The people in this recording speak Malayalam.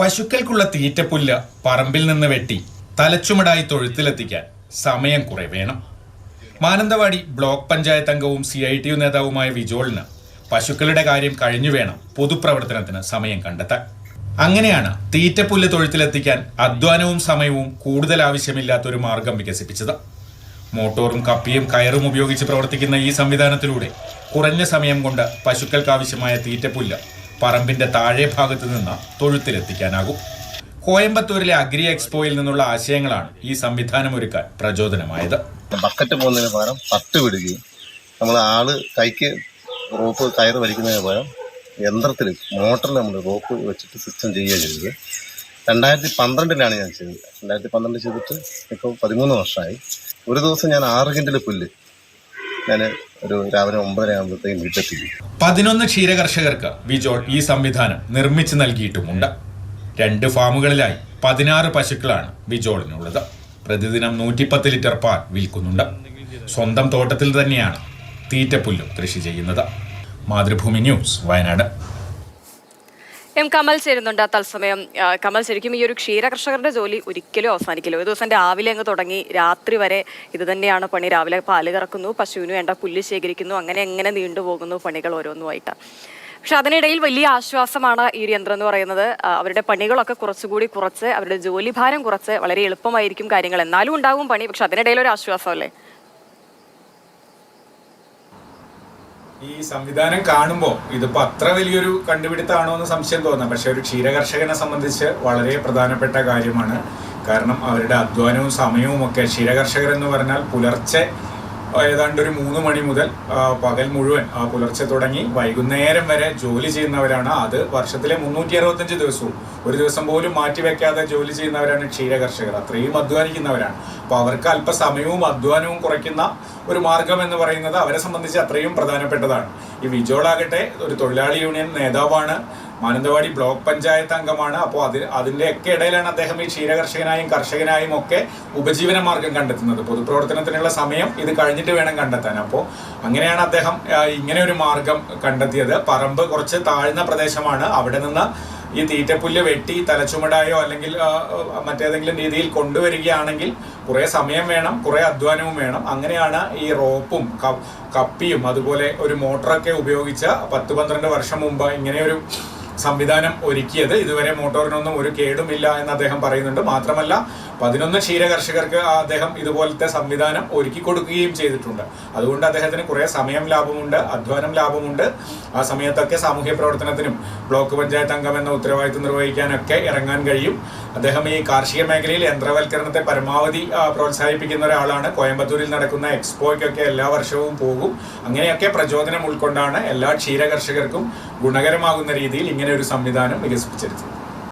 പശുക്കൾക്കുള്ള തീറ്റപ്പുല്ല് പറമ്പിൽ നിന്ന് വെട്ടി തലച്ചുമടായി തൊഴുത്തിലെത്തിക്കാൻ സമയം കുറെ വേണം. മാനന്തവാടി ബ്ലോക്ക് പഞ്ചായത്ത് അംഗവും സി ഐ ടി യു നേതാവുമായ വിജോളിന് പശുക്കളുടെ കാര്യം കഴിഞ്ഞു വേണം പൊതുപ്രവർത്തനത്തിന് സമയം കണ്ടെത്താൻ. അങ്ങനെയാണ് തീറ്റപ്പുല്ല് തൊഴുത്തിലെത്തിക്കാൻ അധ്വാനവും സമയവും കൂടുതൽ ആവശ്യമില്ലാത്ത ഒരു മാർഗം വികസിപ്പിച്ചത്. മോട്ടോറും കപ്പിയും കയറും ഉപയോഗിച്ച് പ്രവർത്തിക്കുന്ന ഈ സംവിധാനത്തിലൂടെ കുറഞ്ഞ സമയം കൊണ്ട് പശുക്കൾക്കാവശ്യമായ തീറ്റപ്പുല്ല് പറമ്പിന്റെ താഴെ ഭാഗത്ത് നിന്ന് തൊഴുത്തിലെത്തിക്കാനാകും. കോയമ്പത്തൂരിലെ അഗ്രി എക്സ്പോയിൽ നിന്നുള്ള ആശയങ്ങളാണ് ഈ സംവിധാനം ഒരുക്കാൻ പ്രചോദനമായത്. ബക്കറ്റ് പോകുന്നതിന് പകരം പത്ത് വിടുകയും നമ്മൾ ആൾ കൈക്ക് റോപ്പ് കയർ വലിക്കുന്നതിന് പകരം യന്ത്രത്തിൽ മോട്ടറിൽ നമ്മൾ റോപ്പ് വെച്ചിട്ട് സിസ്റ്റം ചെയ്യുകയാണ് ചെയ്തത്. രണ്ടായിരത്തി പന്ത്രണ്ടിലാണ് ഞാൻ ചെയ്തത്. രണ്ടായിരത്തി പന്ത്രണ്ട് ചെയ്തിട്ട് ഇപ്പോൾ പതിമൂന്ന് വർഷമായി ഒരു ദിവസം ഞാൻ ആറ് കിൻഡൽ പുല്ല് ഞാൻ ഒരു രാവിലെ ഒമ്പതര ആകുമ്പോഴത്തേക്കും വീട്ടിലെത്തിക്കും പതിനൊന്ന് ക്ഷീരകർഷകർക്ക് വിജോൾ ഈ സംവിധാനം നിർമ്മിച്ചു നൽകിയിട്ടുമുണ്ട്. രണ്ട് ഫാമുകളിലായി പതിനാറ് പശുക്കളാണ് വിജോളിനുള്ളത്. പ്രതിദിനം നൂറ്റിപ്പത്ത് ലിറ്റർ പാൽ വിൽക്കുന്നുണ്ട്. സ്വന്തം തോട്ടത്തിൽ തന്നെയാണ് തീറ്റപ്പുല്ലും കൃഷി ചെയ്യുന്നത്. മാതൃഭൂമി ന്യൂസ് വയനാട്. എം കമൽ ചേരുന്നുണ്ട് തത്സമയം. കമൽ ശരിക്കും ഈ ഒരു ക്ഷീര കർഷകരുടെ ജോലി ഒരിക്കലും അവസാനിക്കില്ല. ഒരു ദിവസം രാവിലെ അങ്ങ് തുടങ്ങി രാത്രി വരെ ഇത് തന്നെയാണ് പണി. രാവിലെ പാൽ കറക്കുന്നു പശുവിന് വേണ്ട പുല്ല് ശേഖരിക്കുന്നു അങ്ങനെ എങ്ങനെ നീണ്ടുപോകുന്നു പണികൾ ഓരോന്നുമായിട്ട്. പക്ഷെ അതിനിടയിൽ വലിയ ആശ്വാസമാണ് ഈ ഒരു യന്ത്രം എന്ന് പറയുന്നത്. അവരുടെ പണികളൊക്കെ കുറച്ചുകൂടി കുറച്ച് അവരുടെ ജോലി ഭാരം കുറച്ച് വളരെ എളുപ്പമായിരിക്കും കാര്യങ്ങൾ. എന്നാലും ഉണ്ടാവും പണി പക്ഷെ അതിനിടയിൽ ഒരു ആശ്വാസമല്ലേ? ഈ സംവിധാനം കാണുമ്പോൾ ഇതിപ്പോ അത്ര വലിയൊരു കണ്ടുപിടുത്തമാണോ എന്ന് സംശയം തോന്നാം. പക്ഷെ ഒരു ക്ഷീരകർഷകനെ സംബന്ധിച്ച് വളരെ പ്രധാനപ്പെട്ട കാര്യമാണ്. കാരണം അവരുടെ അധ്വാനവും സമയവും ഒക്കെ ക്ഷീരകർഷകർ എന്ന് പറഞ്ഞാൽ പുലർച്ചെ ഏതാണ്ട് ഒരു മൂന്ന് മണി മുതൽ പകൽ മുഴുവൻ പുലർച്ചെ തുടങ്ങി വൈകുന്നേരം വരെ ജോലി ചെയ്യുന്നവരാണ്. അത് വർഷത്തിലെ മുന്നൂറ്റി അറുപത്തഞ്ച് ദിവസവും. ഒരു ദിവസം പോലും മാറ്റി വെക്കാതെ ജോലി ചെയ്യുന്നവരാണ് ക്ഷീരകർഷകർ. അത്രയും അധ്വാനിക്കുന്നവരാണ്. അപ്പൊ അവർക്ക് അല്പസമയവും അധ്വാനവും കുറയ്ക്കുന്ന ഒരു മാർഗം എന്ന് പറയുന്നത് അവരെ സംബന്ധിച്ച് അത്രയും പ്രധാനപ്പെട്ടതാണ്. ഈ വിജോളാകട്ടെ ഒരു തൊഴിലാളി യൂണിയൻ നേതാവാണ്. മാനന്തവാടി ബ്ലോക്ക് പഞ്ചായത്ത് അംഗമാണ്. അപ്പോൾ അതിന് അതിന്റെ ഒക്കെ ഇടയിലാണ് അദ്ദേഹം ഈ ക്ഷീരകർഷകനായും കർഷകനായും ഒക്കെ ഉപജീവന മാർഗം കണ്ടെത്തുന്നത്. പൊതുപ്രവർത്തനത്തിനുള്ള സമയം ഇത് കഴിഞ്ഞിട്ട് വേണം കണ്ടെത്താൻ. അപ്പോൾ അങ്ങനെയാണ് അദ്ദേഹം ഇങ്ങനെ ഒരു മാർഗം കണ്ടെത്തിയത്. പറമ്പ് കുറച്ച് താഴ്ന്ന പ്രദേശമാണ്. അവിടെ നിന്ന് ഈ തീറ്റപ്പുല്ല് വെട്ടി തലച്ചുമടായോ അല്ലെങ്കിൽ മറ്റേതെങ്കിലും രീതിയിൽ കൊണ്ടുവരികയാണെങ്കിൽ കുറെ സമയം വേണം കുറെ അധ്വാനവും വേണം. അങ്ങനെയാണ് ഈ റോപ്പും കപ്പിയും അതുപോലെ ഒരു മോട്ടറൊക്കെ ഉപയോഗിച്ച് പത്ത് പന്ത്രണ്ട് വർഷം മുമ്പ് ഇങ്ങനെയൊരു സംവിധാനം ഒരുക്കിയത്. ഇതുവരെ മോട്ടോറിനൊന്നും ഒരു കേടുമില്ല എന്ന് അദ്ദേഹം പറയുന്നുണ്ട്. മാത്രമല്ല പതിനൊന്ന് ക്ഷീര കർഷകർക്ക് അദ്ദേഹം ഇതുപോലത്തെ സംവിധാനം ഒരുക്കി കൊടുക്കുകയും ചെയ്തിട്ടുണ്ട്. അതുകൊണ്ട് അദ്ദേഹത്തിന് കുറെ സമയം ലാഭമുണ്ട് അധ്വാനം ലാഭമുണ്ട്. ആ സമയത്തൊക്കെ സാമൂഹ്യ പ്രവർത്തനത്തിനും ബ്ലോക്ക് പഞ്ചായത്ത് അംഗം എന്ന ഉത്തരവാദിത്വം നിർവഹിക്കാനൊക്കെ ഇറങ്ങാൻ കഴിയും. അദ്ദേഹം ഈ കാർഷിക മേഖലയിൽ യന്ത്രവൽക്കരണത്തെ പരമാവധി പ്രോത്സാഹിപ്പിക്കുന്ന ഒരാളാണ്. കോയമ്പത്തൂരിൽ നടക്കുന്ന എക്സ്പോയ്ക്കൊക്കെ എല്ലാ വർഷവും പോകും. അങ്ങനെയൊക്കെ പ്രചോദനം ഉൾക്കൊണ്ടാണ് എല്ലാ ക്ഷീര കർഷകർക്കും ഗുണകരമാകുന്ന രീതിയിൽ ഇങ്ങനെ ഒരു സംവിധാനം വികസിപ്പിച്ചെടുത്തത്